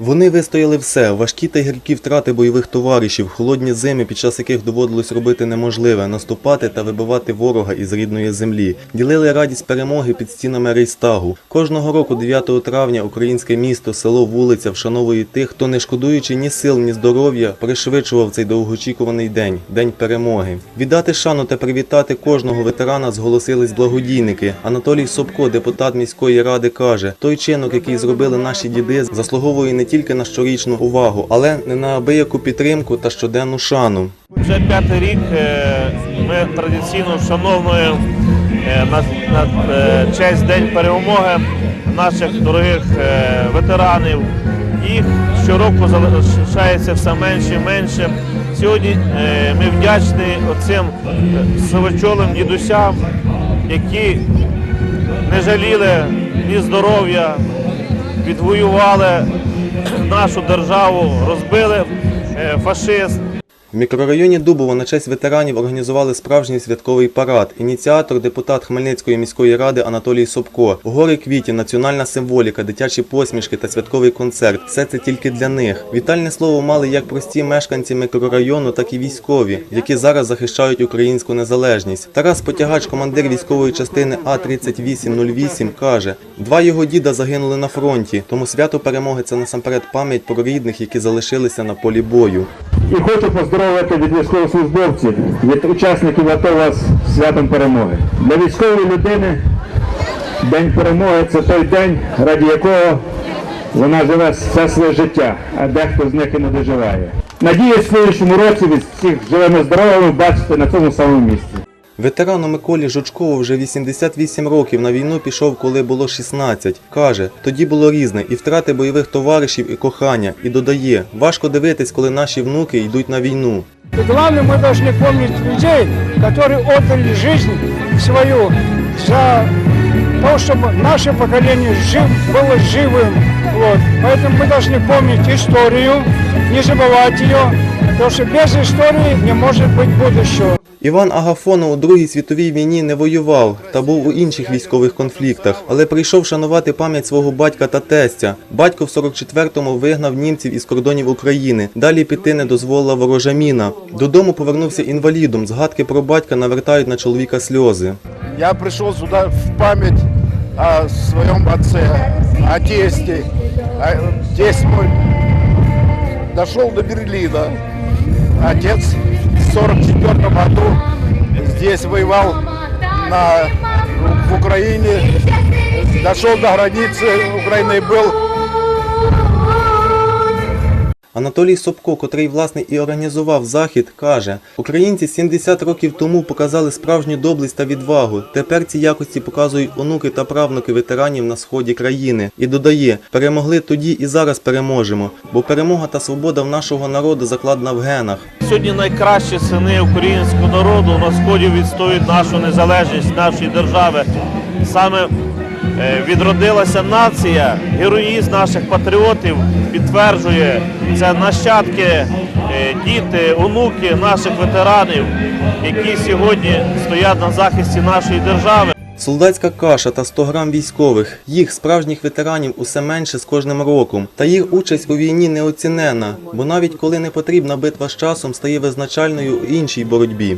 Вони вистояли все, важкі та гіркі втрати бойових товаришів, холодні зими, під час яких доводилось робити неможливе, наступати та вибивати ворога із рідної землі. Ділили радість перемоги під стінами Рейстагу. Кожного року, 9 травня, українське місто, село, вулиця вшановує тих, хто не шкодуючи ні сил, ні здоров'я, пришвидшував цей довгоочікуваний день день перемоги. Віддати шану та привітати кожного ветерана зголосились благодійники. Анатолій Собко, депутат міської ради, каже: той чинок, який зробили наші діди, заслуговує не тільки на щорічну увагу, але не на абияку підтримку та щоденну шану. Вже п'ятий рік е, ми традиційно вшановуємо е, на, на е, честь День перемоги наших дорогих ветеранів. Їх щороку залишається все менше і менше. Сьогодні ми вдячні оцим сивочолим дідусям, які не жаліли ні здоров'я, відвоювали нашу державу, розбили е, фашист. В мікрорайоні Дубово на честь ветеранів організували справжній святковий парад. Ініціатор депутат Хмельницької міської ради Анатолій Собко. Гори квітів, національна символіка, дитячі посмішки та святковий концерт. Все це тільки для них. Вітальне слово мали як прості мешканці мікрорайону, так і військові, які зараз захищають українську незалежність. Тарас Потягач, командир військової частини А 3808 каже: два його діда загинули на фронті, тому свято перемоги це насамперед пам'ять про рідних, які залишилися на полі бою. І хочу поздоровити від військовослужбовців, від учасників АТО вас святом перемоги. Для військової людини День перемоги це той день, раді якого вона живе все своє життя, а дехто з них і не доживає. Надіюсь, в слідчому році від всіх живими здоровими бачите на цьому самому місці. Ветерану Миколі Жучкову вже 88 років на війну пішов, коли було 16. Каже, тоді було різне і втрати бойових товаришів, і кохання. І додає, важко дивитись, коли наші внуки йдуть на війну. И главное, мы должны помнить людей, которые отдали жизнь свою за то, чтобы наше поколение жив, было живым. Вот. Поэтому мы должны помнить историю, не забывать ее, потому что без истории не может быть будущего. Іван Агафонов у Другій світовій війні не воював та був у інших військових конфліктах, але прийшов шанувати пам'ять свого батька та тестя. Батько в 44-му вигнав німців із кордонів України. Далі піти не дозволила ворожа міна. Додому повернувся інвалідом. Згадки про батька навертають на чоловіка сльози. Я прийшов сюди в пам'ять своєму отці, А тесті. Тесть мій дійшов до Берліна. Отець 1944 году здесь воевал на, в Украине, дошел до границы Украины и был Анатолій Собко, котрий власне і організував захід, каже: Українці 70 років тому показали справжню доблесть та відвагу. Тепер ці якості показують онуки та правнуки ветеранів на сході країни. І додає: перемогли тоді і зараз переможемо, бо перемога та свобода в нашого народу закладена в генах. Сьогодні найкращі сини українського народу на сході відстоюють нашу незалежність нашої держави. Саме відродилася нація, героїзм наших патріотів підтверджує це нащадки, е, діти, онуки наших ветеранів, які сьогодні стоять на захисті нашої держави. Солдатська каша та 100 грам військових. Їх справжніх ветеранів усе менше з кожним роком. Та їх участь у війні неоцінена, бо навіть коли не потрібна битва з часом стає визначальною у іншій боротьбі.